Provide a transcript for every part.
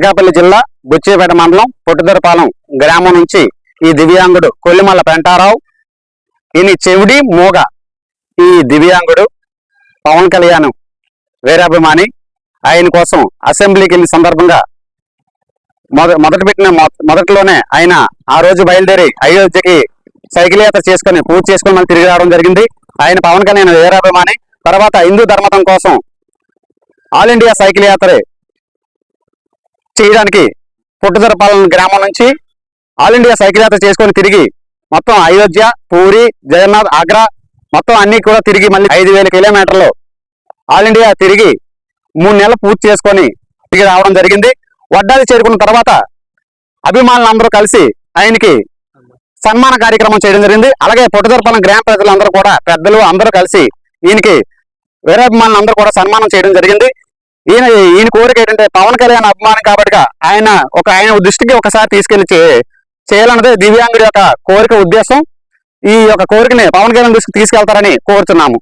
అనకాపల్లి జిల్లా బుచ్చేపేట మండలం పొట్టుదరపాలెం గ్రామం నుంచి ఈ దివ్యాంగుడు కొల్లిమల్ల పెంటారావు ఈయన చెవిడి మూగ ఈ దివ్యాంగుడు పవన్ కళ్యాణ్ వీరాభిమాని. ఆయన కోసం అసెంబ్లీకి వెళ్ళిన సందర్భంగా మొద మొదట పెట్టిన మొదట్లోనే ఆయన ఆ రోజు బయలుదేరి అయోధ్యకి సైకిల్ యాత్ర చేసుకుని పూజ చేసుకుని మళ్ళీ తిరిగి రావడం జరిగింది. ఆయన పవన్ కళ్యాణ్ వీరాభిమాని. తర్వాత హిందూ ధర్మతం కోసం ఆల్ ఇండియా సైకిల్ యాత్ర చేయడానికి పుట్టుదరపాలెం గ్రామం నుంచి ఆల్ ఇండియా సైకిల్ యాత్ర చేసుకొని తిరిగి మొత్తం అయోధ్య పూరి జగన్నాథ్ ఆగ్రా మొత్తం అన్ని కూడా తిరిగి మళ్ళీ ఐదు వేల కిలోమీటర్లు ఆల్ ఇండియా తిరిగి మూడు నెలలు పూర్తి చేసుకొని తిరిగి రావడం జరిగింది. వడ్డాది చేరుకున్న తర్వాత అభిమానులందరూ కలిసి ఆయనకి సన్మాన కార్యక్రమం చేయడం జరిగింది. అలాగే పుట్టుదరపాలెం గ్రామ ప్రజలందరూ కూడా పెద్దలు అందరూ కలిసి ఈయనకి వీరాభిమానులు అందరూ కూడా సన్మానం చేయడం జరిగింది. ఈయన ఈయన కోరిక ఏంటంటే పవన్ కళ్యాణ్ అభిమానం కాబట్టి ఆయన ఒక ఆయన దృష్టికి ఒకసారి తీసుకెళ్ళి చేయాలన్నదే దివ్యాంగుడి యొక్క కోరిక ఉద్దేశం. ఈ యొక్క కోరికని పవన్ కళ్యాణ్ దృష్టికి తీసుకెళ్తారని కోరుతున్నాము.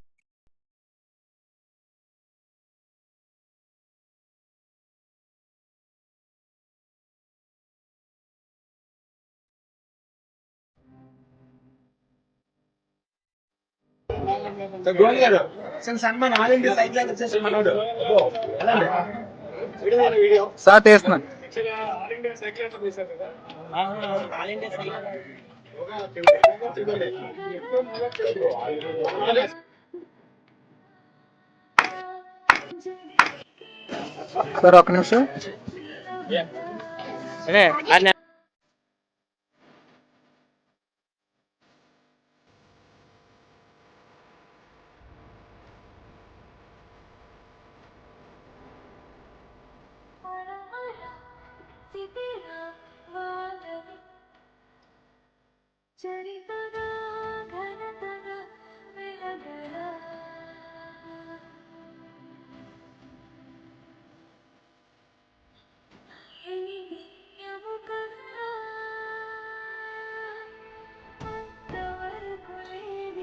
గోల్ గారు సన్మాన్ ఆల్ ఇండియా సైకిల్ యాత్ర చేసిన మనోడు. వీడియో సార్ తీస్తున్నా ఆల్ ఇండియా సైకిల్ యాత్ర చేశారు కదా. ఆల్ ఇండియా సైకిల్ సార్ ఒక్క నిమిషం. சரிவர